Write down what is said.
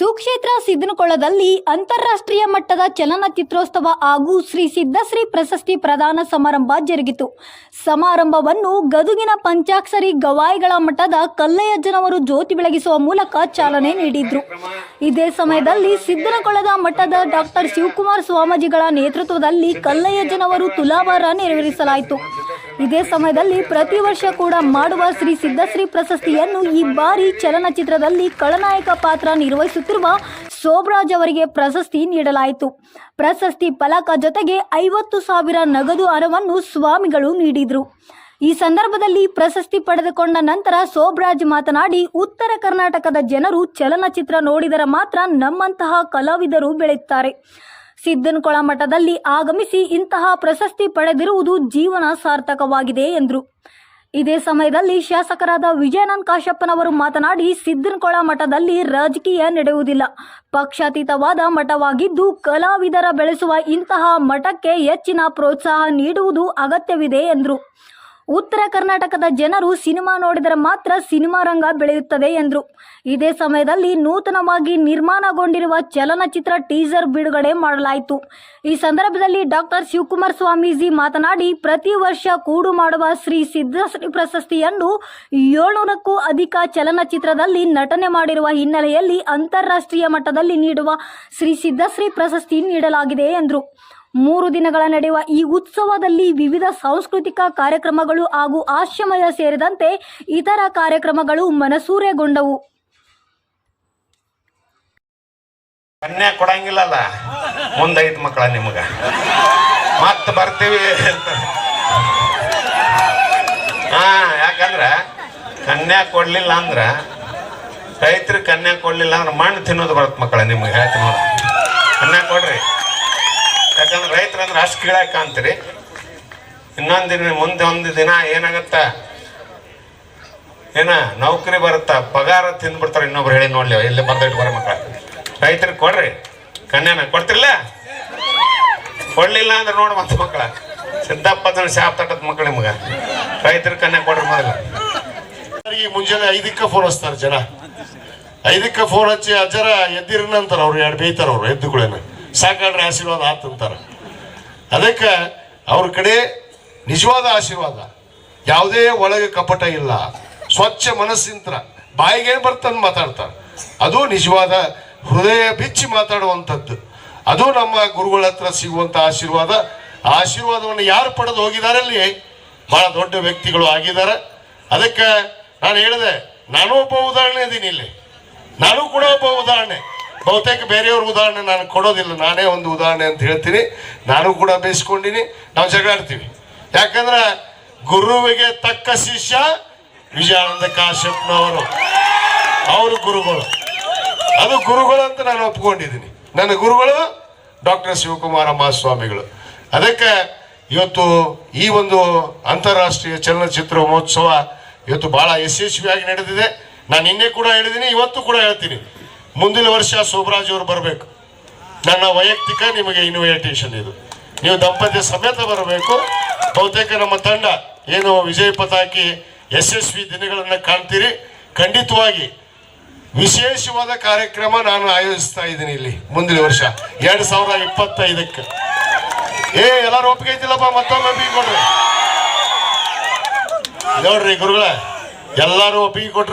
ಸುಕ್ಷೇತ್ರ ಸಿದ್ದನಕೊಳ್ಳದಲ್ಲಿ ಅಂತಾರಾಷ್ಟ್ರೀಯ ಮಟ್ಟದ ಚಲನಚಿತ್ರೋತ್ಸವ ಹಾಗೂ ಶ್ರೀ ಸಿದ್ದಶ್ರೀ ಪ್ರಶಸ್ತಿ ಪ್ರದಾನ ಸಮಾರಂಭ ಜರುಗಿತು. ಸಮಾರಂಭವನ್ನು ಗದುಗಿನ ಪಂಚಾಕ್ಷರಿ ಗವಾಯಿಗಳ ಮಠದ ಕಲ್ಲಯ್ಯಜ್ಜನವರು ಜ್ಯೋತಿ ಬೆಳಗಿಸುವ ಮೂಲಕ ಚಾಲನೆ ನೀಡಿದ್ರು. ಇದೇ ಸಮಯದಲ್ಲಿ ಸಿದ್ದನಕೊಳ್ಳದ ಮಠದ ಡಾಕ್ಟರ್ ಶಿವಕುಮಾರ್ ಸ್ವಾಮೀಜಿಗಳ ನೇತೃತ್ವದಲ್ಲಿ ಕಲ್ಲಯ್ಯಜ್ಜನವರು ತುಲಾಭಾರ ನೆರವೇರಿಸಲಾಯಿತು. ಇದೇ ಸಮಯದಲ್ಲಿ ಪ್ರತಿ ವರ್ಷ ಕೂಡ ಮಾಡುವ ಶ್ರೀ ಸಿದ್ದಶ್ರೀ ಪ್ರಶಸ್ತಿಯನ್ನು ಈ ಬಾರಿ ಚಲನಚಿತ್ರದಲ್ಲಿ ಖಳನಾಯಕ ಪಾತ್ರ ನಿರ್ವಹಿಸುತ್ತಿರುವ ಸೋಬ್ರಾಜ್ ಅವರಿಗೆ ಪ್ರಶಸ್ತಿ ನೀಡಲಾಯಿತು. ಪ್ರಶಸ್ತಿ ಫಲಕ ಜೊತೆಗೆ ಐವತ್ತು ಸಾವಿರ ನಗದು ಹಣವನ್ನು ಸ್ವಾಮಿಗಳು ನೀಡಿದರು. ಈ ಸಂದರ್ಭದಲ್ಲಿ ಪ್ರಶಸ್ತಿ ಪಡೆದುಕೊಂಡ ನಂತರ ಸೋಬ್ರಾಜ್ ಮಾತನಾಡಿ, ಉತ್ತರ ಕರ್ನಾಟಕದ ಜನರು ಚಲನಚಿತ್ರ ನೋಡಿದರೆ ಮಾತ್ರ ನಮ್ಮಂತಹ ಕಲಾವಿದರು ಬೆಳೆಯುತ್ತಾರೆ. ಸಿದ್ದನಕೊಳ ಮಠದಲ್ಲಿ ಆಗಮಿಸಿ ಇಂತಹ ಪ್ರಶಸ್ತಿ ಪಡೆದಿರುವುದು ಜೀವನ ಸಾರ್ಥಕವಾಗಿದೆ ಎಂದರು. ಇದೇ ಸಮಯದಲ್ಲಿ ಶಾಸಕರಾದ ವಿಜಯನಂದ ಕಾಶಪ್ಪನವರು ಮಾತನಾಡಿ ಸಿದ್ದನಕೊಳ ಮಠದಲ್ಲಿ ರಾಜಕೀಯ ನಡೆಯುವುದಿಲ್ಲ. ಪಕ್ಷಾತೀತವಾದ ಮಠವಾಗಿದ್ದು, ಕಲಾವಿದರ ಬೆಳೆಸುವ ಇಂತಹ ಮಠಕ್ಕೆ ಹೆಚ್ಚಿನ ಪ್ರೋತ್ಸಾಹ ನೀಡುವುದು ಅಗತ್ಯವಿದೆ ಎಂದರು. ಉತ್ತರ ಕರ್ನಾಟಕದ ಜನರು ಸಿನಿಮಾ ನೋಡಿದರೆ ಮಾತ್ರ ಸಿನಿಮಾ ರಂಗ ಬೆಳೆಯುತ್ತದೆ ಎಂದರು. ಇದೇ ಸಮಯದಲ್ಲಿ ನೂತನವಾಗಿ ನಿರ್ಮಾಣಗೊಂಡಿರುವ ಚಲನಚಿತ್ರ ಟೀಸರ್ ಬಿಡುಗಡೆ ಮಾಡಲಾಯಿತು. ಈ ಸಂದರ್ಭದಲ್ಲಿ ಡಾಕ್ಟರ್ ಶಿವಕುಮಾರ್ ಸ್ವಾಮೀಜಿ ಮಾತನಾಡಿ, ಪ್ರತಿ ವರ್ಷ ಕೂಡು ಮಾಡುವ ಶ್ರೀ ಸಿದ್ದಶ್ರೀ ಪ್ರಶಸ್ತಿಯನ್ನು ಏಳ್ನೂರಕ್ಕೂ ಅಧಿಕ ಚಲನಚಿತ್ರದಲ್ಲಿ ನಟನೆ ಮಾಡಿರುವ ಹಿನ್ನೆಲೆಯಲ್ಲಿ ಅಂತಾರಾಷ್ಟ್ರೀಯ ಮಟ್ಟದಲ್ಲಿ ನೀಡುವ ಶ್ರೀ ಸಿದ್ದಶ್ರೀ ಪ್ರಶಸ್ತಿ ನೀಡಲಾಗಿದೆ ಎಂದರು. ಮೂರು ದಿನಗಳ ನಡೆಯುವ ಈ ಉತ್ಸವದಲ್ಲಿ ವಿವಿಧ ಸಾಂಸ್ಕೃತಿಕ ಕಾರ್ಯಕ್ರಮಗಳು ಹಾಗೂ ಆಶ್ರಮಯ ಸೇರಿದಂತೆ ಇತರ ಕಾರ್ಯಕ್ರಮಗಳು ಮನಸೂರೆಗೊಂಡವು. ಕನ್ಯಾ ಕೊಡಂಗಿಲ್ಲಲ್ಲ? ಮುಂದೈತ್ ಮಕ್ಕಳ ನಿಮಗ. ಮತ್ತೆ ಬರ್ತೀವಿ ಹಾ, ಯಾಕಂದ್ರ ಕನ್ಯಾ ಕೊಡ್ಲಿಲ್ಲ ಅಂದ್ರ ರೈತರು ಕನ್ಯಾ ಕೊಡ್ಲಿಲ್ಲ ಅಂದ್ರೆ ಮಣ್ಣು ತಿನ್ನೋದು ಬರುತ್ತೆ ಮಕ್ಕಳ ನಿಮ್ಗೆ. ಹೇಳ್ತೀನಿ ನೋಡಿ. ಕನ್ಯಾ ಕೊಡ್ರಿ. ಯಾಕಂದ್ರೆ ರೈತರು ಅಂದ್ರೆ ಅಷ್ಟು ಕೀಳ ಕಾಣ್ತೀರಿ ಇನ್ನೊಂದು ದಿನ, ಮುಂದೆ ಒಂದು ದಿನ ಏನಾಗತ್ತ? ಏನ, ನೌಕರಿ ಬರುತ್ತಾ? ಪಗಾರ ತಿಂದ್ಬಿಡ್ತಾರೆ ಇನ್ನೊಬ್ರು ಹೇಳಿ ನೋಡ್ಲಿ ಎಲ್ಲಿ ಬರ್ದೈಟ್ ಬರೋ ಮಕ್ಕಳ ರೈತರಿಗೆ ಕೊಡ್ರಿ. ಕನ್ಯಾನ ಕೊಡ್ತಿರ್ಲ? ಕೊಡ್ಲಿಲ್ಲ ಅಂದ್ರೆ ನೋಡಿ ಮತ್ತೆ ಮಕ್ಕಳ ಸಿದ್ದಪ್ಪ ಜನ ಶಾಪ್ ತಟ್ಟದ ಮಕ್ಕಳು ನಿಮ್ಗ. ರೈತರ ಕನ್ಯಾ ಕೊಡ್ರಿ ಮೊದಲ. ಮುಂಜಾನೆ ಐದಕ್ಕೆ ಫೋನ್ ಹಚ್ತಾರೆ ಜನ. ಐದಕ್ಕೆ ಫೋನ್ ಹಚ್ಚಿ ಅಜ್ಜರ ಎದ್ದಿರನ ಅಂತಾರ ಅವ್ರು ಎರಡು ಬೇಯ್ತಾರ ಅವ್ರು ಎದ್ದುಗಳೇನ ಸಾಕಾಡ್ರೆ ಆಶೀರ್ವಾದ ಆತಂತಾರೆ ಅದಕ್ಕೆ ಅವ್ರ ಕಡೆ ನಿಜವಾದ ಆಶೀರ್ವಾದ. ಯಾವುದೇ ಒಳಗೆ ಕಪಟ ಇಲ್ಲ. ಸ್ವಚ್ಛ ಮನಸ್ಸಿಂತ ಬಾಯಿಗೇನು ಬರ್ತಂದು ಮಾತಾಡ್ತಾರೆ. ಅದು ನಿಜವಾದ ಹೃದಯ ಬಿಚ್ಚಿ ಮಾತಾಡುವಂಥದ್ದು. ಅದು ನಮ್ಮ ಗುರುಗಳ ಹತ್ರ ಸಿಗುವಂಥ ಆಶೀರ್ವಾದ. ಆಶೀರ್ವಾದವನ್ನು ಯಾರು ಪಡೆದು ಹೋಗಿದಾರಲ್ಲಿ? ಬಹಳ ದೊಡ್ಡ ವ್ಯಕ್ತಿಗಳು ಆಗಿದ್ದಾರೆ. ಅದಕ್ಕೆ ನಾನು ಹೇಳಿದೆ, ನಾನು ಒಬ್ಬ ಉದಾಹರಣೆ ಇದ್ದೀನಿ ಇಲ್ಲಿ. ನಾನು ಕೂಡ ಒಬ್ಬ ಉದಾಹರಣೆ. ಬಹುತೇಕ ಬೇರೆಯವ್ರ ಉದಾಹರಣೆ ನಾನು ಕೊಡೋದಿಲ್ಲ. ನಾನೇ ಒಂದು ಉದಾಹರಣೆ ಅಂತ ಹೇಳ್ತೀನಿ. ನಾನು ಕೂಡ ಬೇಯಿಸ್ಕೊಂಡಿನಿ. ನಾವು ಜಗಳಾಡ್ತೀವಿ. ಯಾಕಂದ್ರೆ ಗುರುವಿಗೆ ತಕ್ಕ ಶಿಷ್ಯ ವಿಜಯಾನಂದ ಕಾಶ್ಯಪ್ನವರು. ಅವರು ಗುರುಗಳು. ಅದು ಗುರುಗಳು ಅಂತ ನಾನು ಒಪ್ಕೊಂಡಿದ್ದೀನಿ ನನ್ನ ಗುರುಗಳು ಡಾಕ್ಟರ್ ಶಿವಕುಮಾರ ಮಹಾಸ್ವಾಮಿಗಳು. ಅದಕ್ಕೆ ಇವತ್ತು ಈ ಒಂದು ಅಂತಾರಾಷ್ಟ್ರೀಯ ಚಲನಚಿತ್ರ ಮಹೋತ್ಸವ ಇವತ್ತು ಬಹಳ ಯಶಸ್ವಿಯಾಗಿ ನಡೆದಿದೆ. ನಾನು ನಿನ್ನೆ ಕೂಡ ಹೇಳಿದ್ದೀನಿ ಇವತ್ತು ಕೂಡ ಹೇಳ್ತೀನಿ. ಮುಂದಿನ ವರ್ಷ ಸೋಬರಾಜ್ ಅವರು ಬರಬೇಕು. ನನ್ನ ವೈಯಕ್ತಿಕ ನಿಮಗೆ ಇನ್ವಿಟೇಷನ್ ಇದು. ನೀವು ದಂಪತಿ ಸಮೇತ ಬರಬೇಕು. ಬಹುತೇಕ ನಮ್ಮ ತಂಡ ಏನು ವಿಜಯ ಪತಾಕಿ ಯಶಸ್ವಿ ದಿನಗಳನ್ನು ಕಾಣ್ತೀರಿ. ಖಂಡಿತವಾಗಿ ವಿಶೇಷವಾದ ಕಾರ್ಯಕ್ರಮ ನಾನು ಆಯೋಜಿಸ್ತಾ ಇದ್ದೀನಿ ಇಲ್ಲಿ ಮುಂದಿನ ವರ್ಷ. ಎರಡು ಸಾವಿರದ ಇಪ್ಪತ್ತೈದಕ್ಕೆ. ಏ, ಎಲ್ಲರೂ ಒಪ್ಪಿಗೆ ಐತಿಲ್ಲಪ್ಪ, ಮತ್ತೊಮ್ಮೆ ಒಪ್ಪಿಗೆ ಕೊಡ್ರಿ. ನೋಡ್ರಿ ಗುರುಗಳ, ಎಲ್ಲರೂ ಒಪ್ಪಿಗೆ ಕೊಟ್ರೆ